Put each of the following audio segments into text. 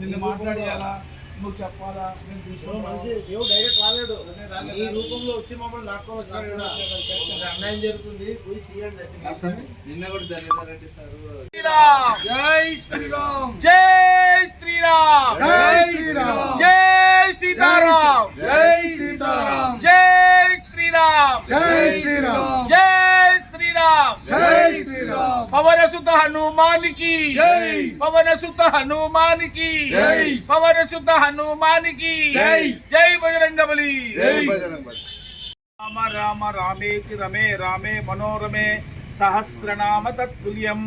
నిన్ను మాట్లాడియాలా? నువ్వు చెప్పాలా? నేను దేవుడు తీసుకొని మంచి రావాలా? దేవుడు డైరెక్ట్ రాలేడు. ఈ రూపంలో వచ్చి మమ్మల్ని లాక్కొని వచ్చినాడు కూడా. ఒక అన్యాయం జరుగుతుంది పోయి తీయండి. నిన్న కూడా జరిగిందంటే సార్ శ్రీరామ్! జై శ్రీరామ్! జై శ్రీరామ్! జై శ్రీరామ్! జై సీతారాం! జై సీతారాం జై శ్రీరామ్! జై శ్రీరామ్! జై శ్రీరామ్ జై పవన సుత హనుమానికి జై. పవన సుత హనుమానికి జై. పవన సుత హనుమానికి జై. జై జై బజరంగ బలి. రామ రామ రామేతి రమే రామే మనోరమే సహస్రనామ తత్తుల్యం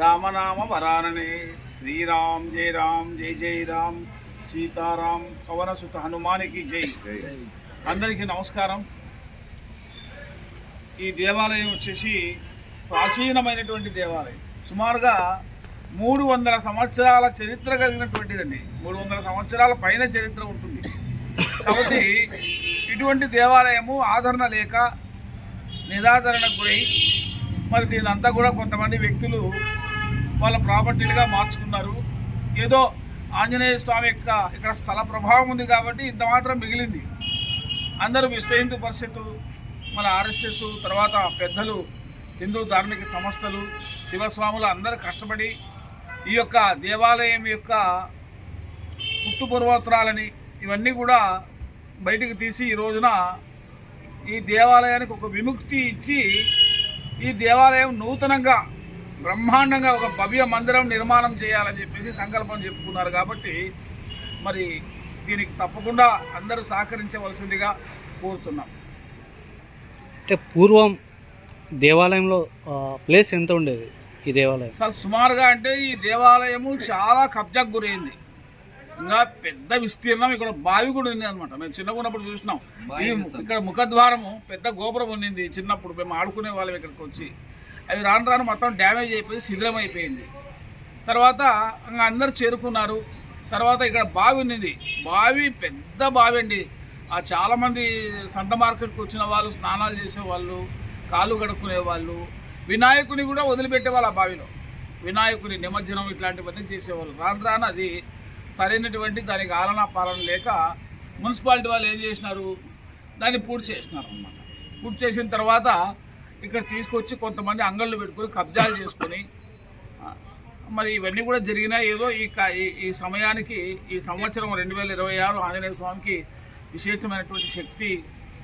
రామనామ వరాననే శ్రీరామ్ జయ రామ్ జయ జయ రామ్ సీతారాం పవన సుత హనుమానికి జై జై. అందరికీ నమస్కారం ఈ దేవాలయం వచ్చేసి ప్రాచీనమైనటువంటి దేవాలయం. సుమారుగా మూడు వందల సంవత్సరాల చరిత్ర కలిగినటువంటిదండి. మూడు వందల సంవత్సరాల పైన చరిత్ర ఉంటుంది. కాబట్టి ఇటువంటి దేవాలయము ఆదరణ లేక నిరాదరణకు గురై మరి దీని అంతా కూడా కొంతమంది వ్యక్తులు వాళ్ళ ప్రాపర్టీలుగా మార్చుకున్నారు. ఏదో ఆంజనేయ స్వామి యొక్క ఇక్కడ స్థల ప్రభావం ఉంది కాబట్టి ఇంత మాత్రం మిగిలింది. అందరూ విశ్వహిందు పరిస్థితులు పరిషత్తు మన ఆర్ఎస్ఎస్ తర్వాత పెద్దలు హిందూ ధార్మిక సంస్థలు శివస్వాములు అందరూ కష్టపడి ఈ యొక్క దేవాలయం యొక్క పుట్టుపూర్వోత్తరాలని ఇవన్నీ కూడా బయటకు తీసి ఈ రోజున ఈ దేవాలయానికి ఒక విముక్తి ఇచ్చి ఈ దేవాలయం నూతనంగా బ్రహ్మాండంగా ఒక భవ్య మందిరం నిర్మాణం చేయాలని చెప్పేసి సంకల్పం చెప్పుకున్నారు కాబట్టి మరి దీనికి తప్పకుండా అందరూ సహకరించవలసిందిగా కోరుతున్నాం. అంటే పూర్వం దేవాలయంలో ప్లేస్ ఎంత ఉండేది ఈ దేవాలయం? అసలు సుమారుగా అంటే ఈ దేవాలయము చాలా కబ్జాకు గురైంది. ఇంకా పెద్ద విస్తీర్ణం ఇక్కడ బావి కూడా ఉంది అనమాట మేము చిన్నగా ఉన్నప్పుడు చూసినాం. ఈ ఇక్కడ ముఖద్వారము పెద్ద గోపురం ఉన్నింది చిన్నప్పుడు. మేము ఆడుకునే వాళ్ళం ఇక్కడికి వచ్చి. అవి రాను రాను మొత్తం డ్యామేజ్ అయిపోయి శిథిలం అయిపోయింది. తర్వాత ఇంకా అందరు చేరుకున్నారు. తర్వాత ఇక్కడ బావి ఉన్నది. బావి పెద్ద బావి అండి. చాలామంది సంత మార్కెట్కి వచ్చిన వాళ్ళు స్నానాలు చేసేవాళ్ళు కాళ్ళు కడుక్కునే వాళ్ళు వినాయకుని కూడా వదిలిపెట్టేవాళ్ళు ఆ బావిలో. వినాయకుని నిమజ్జనం ఇట్లాంటివన్నీ చేసేవాళ్ళు. రాను రాను అది సరైనటువంటి దానికి ఆలనా పాలన లేక మున్సిపాలిటీ వాళ్ళు ఏం చేసినారు? దాన్ని పూర్తి చేసినారు అన్నమాట. పూర్తి చేసిన తర్వాత ఇక్కడ తీసుకొచ్చి కొంతమంది అంగళ్ళు పెట్టుకొని కబ్జాలు చేసుకొని మరి ఇవన్నీ కూడా జరిగినా ఏదో ఈ- ఈ సమయానికి ఈ సంవత్సరం రెండు వేల ఇరవై ఆరు ఆంజనేయ స్వామికి విశేషమైనటువంటి శక్తి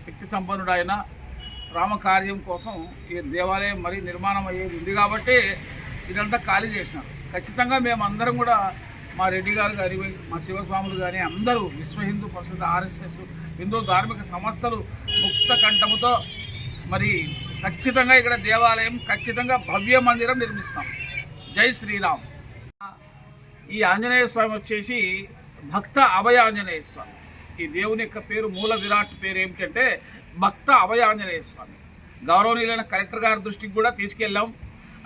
శక్తి సంపన్నుడు ఆయన రామకార్యం కోసం ఈ దేవాలయం మరి నిర్మాణం అయ్యేది ఉంది కాబట్టి ఇదంతా ఖాళీ చేసినారు ఖచ్చితంగా మేము అందరం కూడా మా రెడ్డి గారు కానీ మా శివస్వాములు కానీ అందరూ విశ్వ హిందూ పరిషత్ ఆర్ఎస్ఎస్ హిందూ ధార్మిక సంస్థలు ముక్త కంఠముతో మరి ఖచ్చితంగా ఇక్కడ దేవాలయం ఖచ్చితంగా భవ్య మందిరం నిర్మిస్తాం. జై శ్రీరామ్. ఈ ఆంజనేయ స్వామి వచ్చేసి భక్త అభయ ఆంజనేయ స్వామి. ఈ దేవుని యొక్క పేరు మూల విరాట్ పేరు ఏమిటంటే భక్త అభయాంజనేయ స్వామి. గౌరవనీయులైన కలెక్టర్ గారి దృష్టికి కూడా తీసుకెళ్ళాం.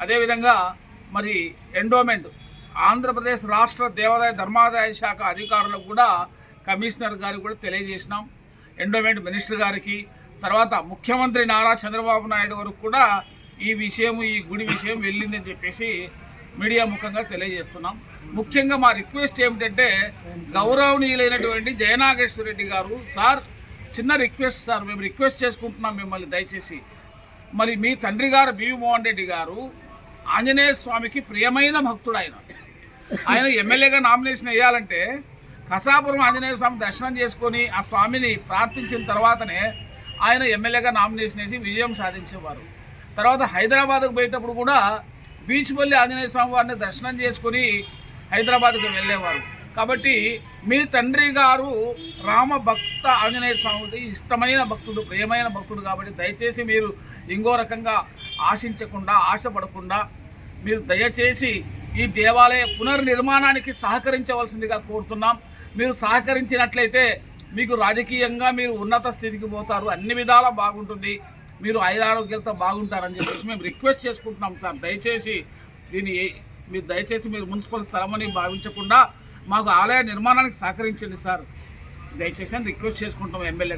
అదేవిధంగా మరి ఎండోమెంట్ ఆంధ్రప్రదేశ్ రాష్ట్ర దేవాదాయ ధర్మాదాయ శాఖ అధికారులకు కూడా కమిషనర్ గారికి కూడా తెలియజేసినాం. ఎండోమెంట్ మినిస్టర్ గారికి తర్వాత ముఖ్యమంత్రి నారా చంద్రబాబు నాయుడు వరకు కూడా ఈ విషయం ఈ గుడి విషయం వెళ్ళిందని చెప్పేసి మీడియా ముఖంగా తెలియజేస్తున్నాం. ముఖ్యంగా మా రిక్వెస్ట్ ఏమిటంటే గౌరవనీయులైనటువంటి జయనాగేశ్వర రెడ్డి గారు సార్ చిన్న రిక్వెస్ట్ సార్ మేము రిక్వెస్ట్ చేసుకుంటున్నాం మిమ్మల్ని దయచేసి. మరి మీ తండ్రి గారు బివి మోహన్ రెడ్డి గారు ఆంజనేయ స్వామికి ప్రియమైన భక్తుడు ఆయన ఆయన ఎమ్మెల్యేగా నామినేషన్ వేయాలంటే కసాపురం ఆంజనేయ స్వామి దర్శనం చేసుకొని ఆ స్వామిని ప్రార్థించిన తర్వాతనే ఆయన ఎమ్మెల్యేగా నామినేషన్ వేసి విజయం సాధించేవారు. తర్వాత హైదరాబాద్కు పోయేటప్పుడు కూడా బీచ్పల్లి ఆంజనేయ స్వామి వారిని దర్శనం చేసుకొని హైదరాబాద్కు వెళ్ళేవారు. కాబట్టి మీ తండ్రి గారు రామ భక్త ఆంజనేయ స్వామికి ఇష్టమైన భక్తుడు ప్రియమైన భక్తుడు కాబట్టి దయచేసి మీరు ఇంకో రకంగా ఆశించకుండా ఆశపడకుండా మీరు దయచేసి ఈ దేవాలయ పునర్నిర్మాణానికి సహకరించవలసిందిగా కోరుతున్నాం. మీరు సహకరించినట్లయితే మీకు రాజకీయంగా మీరు ఉన్నత స్థితికి పోతారు. అన్ని విధాలా బాగుంటుంది. మీరు ఐదారోగ్యాలతో బాగుంటారని చెప్పేసి మేము రిక్వెస్ట్ చేసుకుంటున్నాం సార్. దయచేసి దీన్ని మీరు దయచేసి మీరు మున్సిపల్ స్థలమని భావించకుండా మాకు ఆలయ నిర్మాణానికి సహకరించండి సార్. దయచేసి అని రిక్వెస్ట్ చేసుకుంటాం ఎమ్మెల్యే.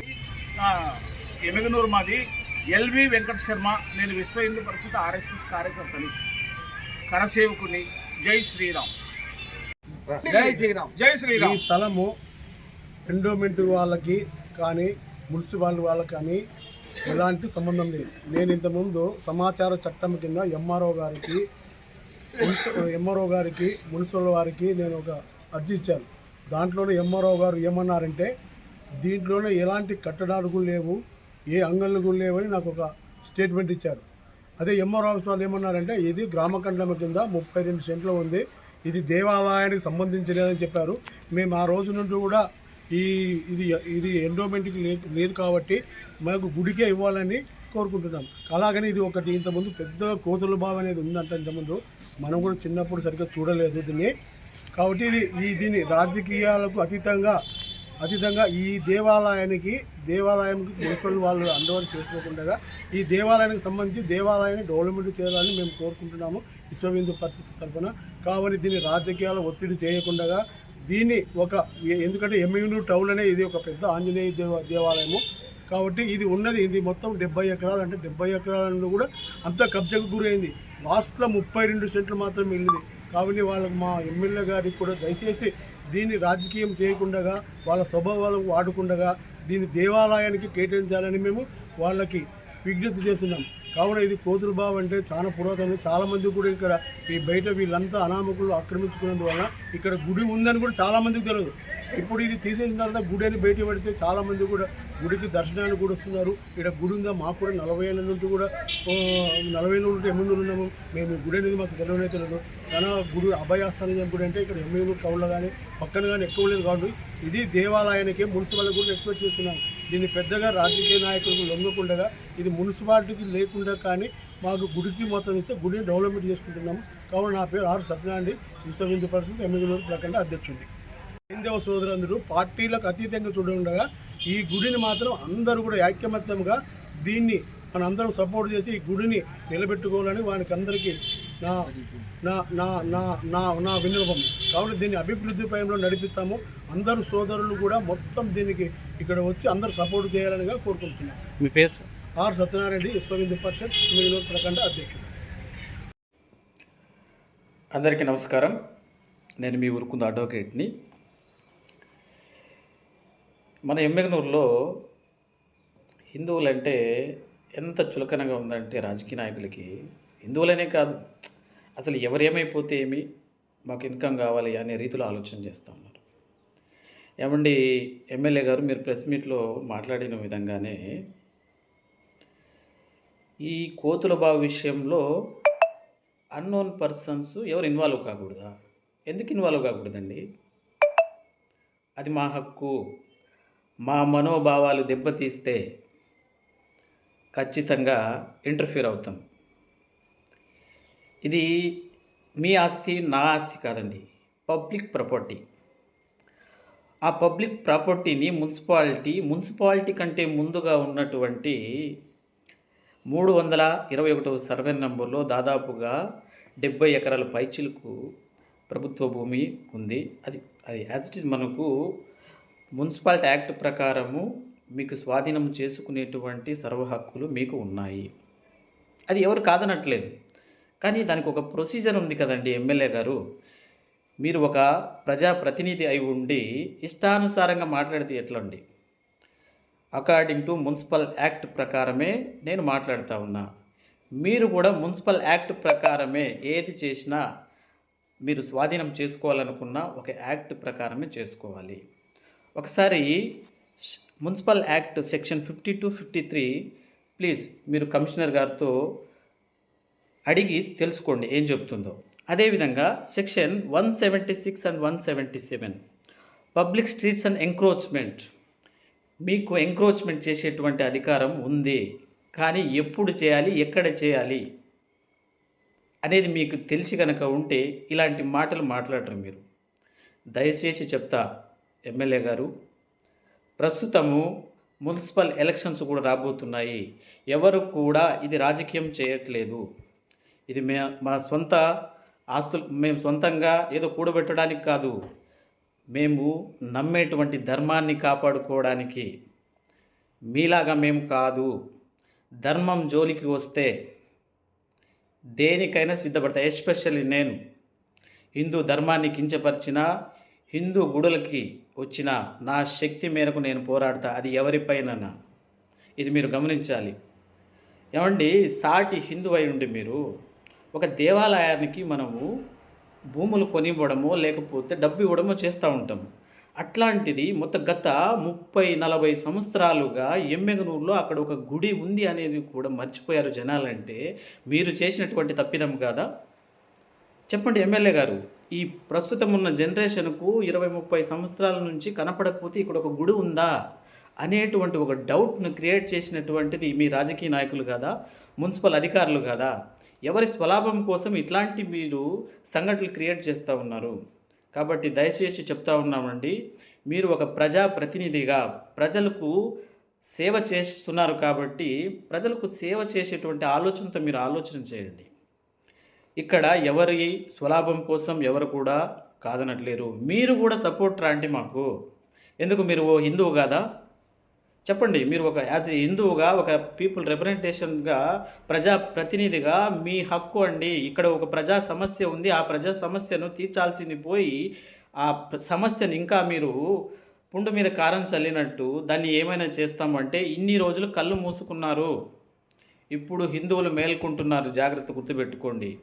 ఎమగనూరు మాది ఎల్వి వెంకట శర్మ నేను విశ్వ హిందూ పరిషత్ ఆర్ఎస్ఎస్ కార్యకర్తని కరసేవకుని జై శ్రీరామ్. జై శ్రీరామ్. జై ఈ శ్రీరామ్ స్థలము ఎండోమెంట్ వాళ్ళకి కానీ మున్సిపల్ వాళ్ళకి కానీ ఎలాంటి సంబంధం లేదు. నేను ఇంతకుముందు సమాచార చట్టం కింద ఎంఆర్ఓ గారికి ఎంఆర్ఓ గారికి మున్సిపల్ వారికి నేను ఒక అర్జీ ఇచ్చాను. దాంట్లోనే ఎంఆర్ఓ గారు ఏమన్నారంటే దీంట్లోనే ఎలాంటి కట్టడాలు కూడా లేవు ఏ అంగళ్ళు కూడా లేవని నాకు ఒక స్టేట్మెంట్ ఇచ్చారు. అదే ఎంఆర్ ఆఫీస్ వాళ్ళు ఏమన్నారంటే ఇది గ్రామకండమ కింద ముప్పై రెండు సెంట్లు ఉంది ఇది దేవాలయానికి సంబంధించలేదని చెప్పారు. మేము ఆ రోజు నుండి కూడా ఈ ఇది ఇది ఎండోమెంట్కి లేదు కాబట్టి మాకు గుడికే ఇవ్వాలని కోరుకుంటున్నాం. అలాగని ఇది ఒకటి ఇంతకుముందు పెద్ద కోతుల బావి అనేది ఉందంట ఇంతకుముందు. మనం కూడా చిన్నప్పుడు సరిగ్గా చూడలేదు దీన్ని. కాబట్టి ఇది ఈ దీన్ని రాజకీయాలకు అతీతంగా అతీతంగా ఈ దేవాలయానికి దేవాలయానికి మున్సిపల్ వాళ్ళు అండవర్ చేసుకోకుండా ఈ దేవాలయానికి సంబంధించి దేవాలయాన్ని డెవలప్మెంట్ చేయాలని మేము కోరుకుంటున్నాము విశ్వహిందు పరిస్థితి తరఫున. కావున దీన్ని రాజకీయాల ఒత్తిడి చేయకుండా దీన్ని ఒక ఎందుకంటే ఎంయూను టౌన్ అనే ఇది ఒక పెద్ద ఆంజనేయ దేవ దేవాలయము. కాబట్టి ఇది ఉన్నది ఇది మొత్తం డెబ్బై ఎకరాలు అంటే డెబ్బై ఎకరాలను కూడా అంత కబ్జకు గురైంది. లాస్ట్లో ముప్పై రెండు సెంట్లు మాత్రం వెళ్ళింది కాబట్టి వాళ్ళకు మా ఎమ్మెల్యే గారికి కూడా దయచేసి దీన్ని రాజకీయం చేయకుండా వాళ్ళ స్వభావాలకు వాడకుండా దీన్ని దేవాలయానికి కేటాయించాలని మేము వాళ్ళకి విజ్ఞప్తి చేస్తున్నాం. కావున ఇది కోతుల బావ అంటే చాలా పురాతనం చాలామంది కూడా ఇక్కడ ఈ బయట వీళ్ళంతా అనామకులు ఆక్రమించుకున్నందువల్ల ఇక్కడ గుడి ఉందని కూడా చాలామందికి తెలియదు. ఇప్పుడు ఇది తీసేసిన తర్వాత గుడి అని బయట పడితే చాలా మంది కూడా గుడికి దర్శనానికి కూడా వస్తున్నారు. ఇక్కడ గుడి ఉందా? మాకు కూడా నలభై ఏళ్ళ నుండి కూడా నలభై ఏళ్ళ నుండి ఎనిమిది ఉన్నాము. మేము గుడి అనేది మాకు తెలియనే తెలియదు. కానీ గుడి అభయాస్థానం గుడి అంటే ఇక్కడ ఎమ్మెల్యే టౌన్లో కానీ పక్కన కానీ ఎక్కువ లేదు కాబట్టి ఇది దేవాలయానికి మున్సిపల్ కూడా ఎక్స్పెక్ట్ చేస్తున్నాం. దీన్ని పెద్దగా రాజకీయ నాయకులకు లొంగకుండా ఇది మున్సిపాలిటీకి లేకుండా కానీ మాకు గుడికి మొత్తం ఇస్తే గుడిని డెవలప్మెంట్ చేసుకుంటున్నాము. కావున నా పేరు ఆరు సత్యనారాయణ విశ్వ హిందూ పరిస్థితి ఎమ్మెల్యే ప్రకండ అధ్యక్షుడి హైందవ సోదరులందరూ పార్టీలకు అతీతంగా చూడగా ఈ గుడిని మాత్రం అందరూ కూడా ఐక్యమత్యంగా దీన్ని మన అందరం సపోర్ట్ చేసి ఈ గుడిని నిలబెట్టుకోవాలని వానికి అందరికీ నా నా నా నా నా నా విన్నపం. కావున దీన్ని అభివృద్ధి పైన నడిపిస్తాము. అందరు సోదరులు కూడా మొత్తం దీనికి ఇక్కడ వచ్చి అందరూ సపోర్ట్ చేయాలనిగా కోరుకుంటున్నాను మీ పేరు సార్? ఆర్ సత్యనారాయణ హిందూ పరిషత్ మిగిలిన ప్రకండ అధ్యక్షుడు. అందరికీ నమస్కారం. నేను మీ ఉరుకుంద అడ్వకేట్ని. మన ఎమ్మెగనూరులో హిందువులంటే ఎంత చులకనగా ఉందంటే రాజకీయ నాయకులకి హిందువులనే కాదు. అసలు ఎవరేమైపోతే ఏమి? మాకు ఇన్కమ్ కావాలి అనే రీతిలో ఆలోచన చేస్తూ ఉన్నారు. ఏమండి ఎమ్మెల్యే గారు మీరు ప్రెస్ మీట్లో మాట్లాడిన విధంగానే ఈ కోతుల బావి విషయంలో అన్నోన్ పర్సన్స్ ఎవరు ఇన్వాల్వ్ కాకూడదా? ఎందుకు ఇన్వాల్వ్ కాకూడదండి? అది మా హక్కు. మా మనోభావాలు దెబ్బతీస్తే ఖచ్చితంగా ఇంటర్ఫియర్ అవుతాం. ఇది మీ ఆస్తి నా ఆస్తి కాదండి పబ్లిక్ ప్రాపర్టీ ఆ పబ్లిక్ ప్రాపర్టీని మున్సిపాలిటీ మున్సిపాలిటీ కంటే ముందుగా ఉన్నటువంటి మూడు వందల ఇరవై ఒకటవ సర్వే నంబర్లో దాదాపుగా డెబ్బై ఎకరాల పైచిలకు ప్రభుత్వ భూమి ఉంది. అది అది యాజ్ ఇట్ ఇస్ మనకు మున్సిపాలిటీ యాక్ట్ ప్రకారము మీకు స్వాధీనం చేసుకునేటువంటి సర్వ హక్కులు మీకు ఉన్నాయి. అది ఎవరు కాదనట్లేదు. కానీ దానికి ఒక ప్రొసీజర్ ఉంది కదండి ఎమ్మెల్యే గారు. మీరు ఒక ప్రజాప్రతినిధి అయి ఉండి ఇష్టానుసారంగా మాట్లాడితే ఎట్లండి? అకార్డింగ్ టు మున్సిపల్ యాక్ట్ ప్రకారమే నేను మాట్లాడుతూ ఉన్నా. మీరు కూడా మున్సిపల్ యాక్ట్ ప్రకారమే ఏది చేసినా మీరు స్వాధీనం చేసుకోవాలనుకున్న ఒక యాక్ట్ ప్రకారమే చేసుకోవాలి. ఒకసారి municipal act section fifty two fifty three please మీరు కమిషనర్ గారితో అడిగి తెలుసుకోండి ఏం చెప్తుందో అదేవిధంగా section one seventy six and one seventy seven public streets and encroachment మీకు ఎంక్రోచ్మెంట్ చేసేటువంటి అధికారం ఉంది. కానీ ఎప్పుడు చేయాలి ఎక్కడ చేయాలి అనేది మీకు తెలిసి కనుక ఉంటే ఇలాంటి మాటలు మాట్లాడరు మీరు. దయచేసి చెప్తా ఎమ్మెల్యే గారు ప్రస్తుతము మున్సిపల్ ఎలక్షన్స్ కూడా రాబోతున్నాయి. ఎవరు కూడా ఇది రాజకీయం చేయట్లేదు. ఇది మే మా సొంత ఆస్తులు మేము సొంతంగా ఏదో కూడబెట్టడానికి కాదు. మేము నమ్మేటువంటి ధర్మాన్ని కాపాడుకోవడానికి మీలాగా మేము కాదు. ధర్మం జోలికి వస్తే దేనికైనా సిద్ధపడతా ఎస్పెషల్లీ నేను. హిందూ ధర్మాన్ని కించపరిచిన హిందూ గుడులకి వచ్చిన నా శక్తి మేరకు నేను పోరాడతా అది ఎవరిపైన ఇది మీరు గమనించాలి. ఏమండి సాటి హిందూ అయి ఉండి మీరు ఒక దేవాలయానికి మనము భూములు కొనివ్వడమో లేకపోతే డబ్బు ఇవ్వడమో చేస్తూ ఉంటాము అట్లాంటిది మొత్తం గత ముప్పై నలభై సంవత్సరాలుగా ఎమ్మెగనూరులో అక్కడ ఒక గుడి ఉంది అనేది కూడా మర్చిపోయారు జనాలంటే మీరు చేసినటువంటి తప్పిదం కాదా? చెప్పండి ఎమ్మెల్యే గారు. ఈ ప్రస్తుతం ఉన్న జనరేషన్కు ఇరవై ముప్పై సంవత్సరాల నుంచి కనపడకపోతే ఇక్కడ ఒక గుడి ఉందా అనేటువంటి ఒక డౌట్ను క్రియేట్ చేసినటువంటిది మీ రాజకీయ నాయకులు కాదా? మున్సిపల్ అధికారులు కాదా? ఎవరి స్వలాభం కోసం ఇట్లాంటి మీరు సంఘటనలు క్రియేట్ చేస్తూ ఉన్నారు? కాబట్టి దయచేసి చెప్తా ఉన్నామండి మీరు ఒక ప్రజా ప్రతినిధిగా ప్రజలకు సేవ చేస్తున్నారు కాబట్టి ప్రజలకు సేవ చేసేటువంటి ఆలోచనతో మీరు ఆలోచన చేయండి. ఇక్కడ ఎవరి స్వలాభం కోసం ఎవరు కూడా కాదనట్లేరు. మీరు కూడా సపోర్ట్ రాండి మాకు. ఎందుకు మీరు ఓ హిందువు కాదా? చెప్పండి మీరు ఒక యాజ్ ఏ హిందువుగా ఒక పీపుల్ రిప్రజెంటేషన్గా ప్రజా ప్రతినిధిగా మీ హక్కు అండి. ఇక్కడ ఒక ప్రజా సమస్య ఉంది. ఆ ప్రజా సమస్యను తీర్చాల్సింది పోయి ఆ సమస్యను ఇంకా మీరు పుండు మీద కారం చల్లినట్టు దాన్ని ఏమైనా చేస్తామంటే ఇన్ని రోజులు కళ్ళు మూసుకున్నారు. ఇప్పుడు హిందువులు మేల్కొంటున్నారు. జాగ్రత్త గుర్తుపెట్టుకోండి.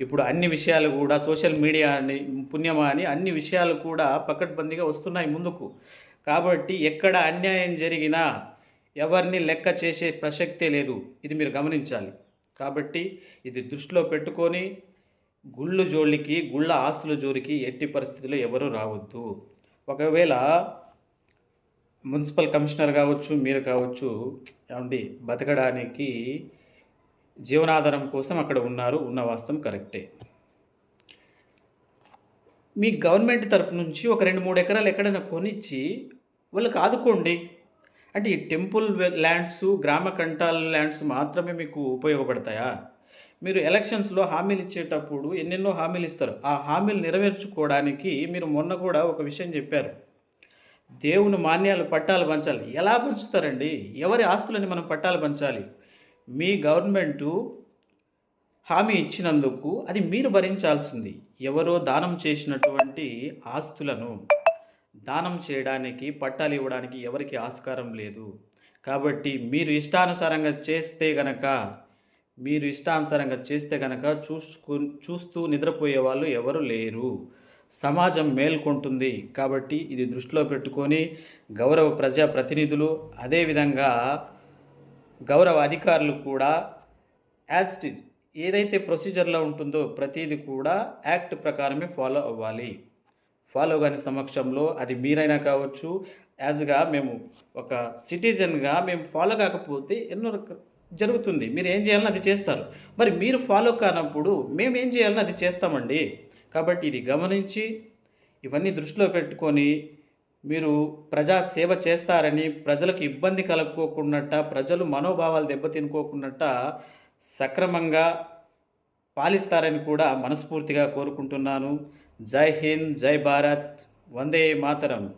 ఇప్పుడు అన్ని విషయాలు కూడా సోషల్ మీడియా అని పుణ్యమా అని అన్ని విషయాలు కూడా పకడ్బందీగా వస్తున్నాయి ముందుకు. కాబట్టి ఎక్కడ అన్యాయం జరిగినా ఎవరిని లెక్క చేసే ప్రసక్తే లేదు. ఇది మీరు గమనించాలి. కాబట్టి ఇది దృష్టిలో పెట్టుకొని గుళ్ళు జోలికి గుళ్ళ ఆస్తుల జోలికి ఎట్టి పరిస్థితుల్లో ఎవరు రావద్దు. ఒకవేళ మున్సిపల్ కమిషనర్ కావచ్చు మీరు కావచ్చు ఏమండి బతకడానికి జీవనాధారం కోసం అక్కడ ఉన్నారు ఉన్న వాస్తవం కరెక్టే. మీ గవర్నమెంట్ తరపు నుంచి ఒక రెండు మూడు ఎకరాలు ఎక్కడైనా కొనిచ్చి వాళ్ళకి ఆదుకోండి. అంటే ఈ టెంపుల్ ల్యాండ్స్ గ్రామ కంటాల ల్యాండ్స్ మాత్రమే మీకు ఉపయోగపడతాయా? మీరు ఎలక్షన్స్లో హామీలు ఇచ్చేటప్పుడు ఎన్నెన్నో హామీలు ఇస్తారు. ఆ హామీలు నెరవేర్చుకోవడానికి మీరు మొన్న కూడా ఒక విషయం చెప్పారు. దేవుని మాన్యాలు పట్టాలు పంచాలి. ఎలా పంచుతారండి? ఎవరి ఆస్తులని మనం పట్టాలు పంచాలి? మీ గవర్నమెంటు హామీ ఇచ్చినందుకు అది మీరు భరించాల్సింది. ఎవరో దానం చేసినటువంటి ఆస్తులను దానం చేయడానికి పట్టాలు ఇవ్వడానికి ఎవరికి ఆస్కారం లేదు. కాబట్టి మీరు ఇష్టానుసారంగా చేస్తే గనక మీరు ఇష్టానుసారంగా చేస్తే గనక చూసుకు చూస్తూ నిద్రపోయే వాళ్ళు ఎవరు లేరు. సమాజం మేల్కొంటుంది. కాబట్టి ఇది దృష్టిలో పెట్టుకొని గౌరవ ప్రజా ప్రతినిధులు అదేవిధంగా గౌరవ అధికారులు కూడా యాజ్ ఏదైతే ప్రొసీజర్లో ఉంటుందో ప్రతిదీ కూడా యాక్ట్ ప్రకారమే ఫాలో అవ్వాలి. ఫాలో కాని సమక్షంలో అది మీరైనా కావచ్చు యాజ్గా మేము ఒక సిటిజన్గా మేము ఫాలో కాకపోతే ఎన్నో జరుగుతుంది. మీరు ఏం చేయాలని అది చేస్తారు. మరి మీరు ఫాలో కానప్పుడు మేము ఏం చేయాలని అది చేస్తామండి. కాబట్టి ఇది గమనించి ఇవన్నీ దృష్టిలో పెట్టుకొని మీరు ప్రజా సేవ చేస్తారని ప్రజలకు ఇబ్బంది కలుపుకోకున్నట్ట ప్రజలు మనోభావాలు దెబ్బతినుకోకున్నట్ట సక్రమంగా పాలిస్తారని కూడా మనస్ఫూర్తిగా కోరుకుంటున్నాను. జై హింద్ జై భారత్. వందే మాతరం.